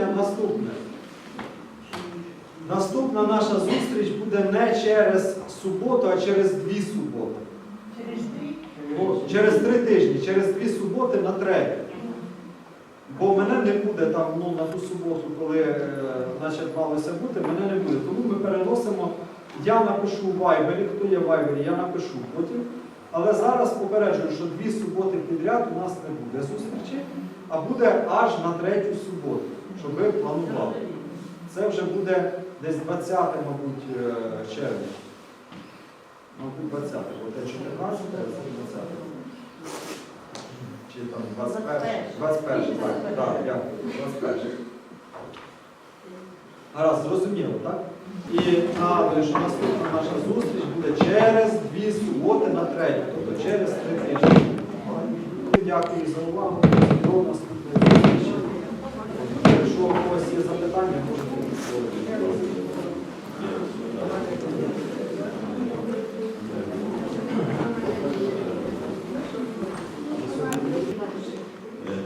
положення наступне. Наступна наша зустріч буде не через суботу, а через дві суботи. О, Через три тижні, через дві суботи на третю. Бо мене не буде там ну, на ту суботу, коли е, значить, малося бути, мене не буде. Тому ми переносимо. Я напишу в Вайбері, хто є в Вайбері, я напишу потім. Але зараз попереджую, що дві суботи підряд у нас не буде зустрічі, а буде аж на третю суботу, щоб ви планували. Це вже буде десь 20, мабуть, е, червня. Мабуть, 20, бо те 14, а це 20. Чи там 21, 21, так, так, дякую, 21. Гаразд, зрозуміло, так? І нагадую, що наступна наша зустріч буде через дві суботи на третю, тобто через три тижні. Дякую за увагу. До наступної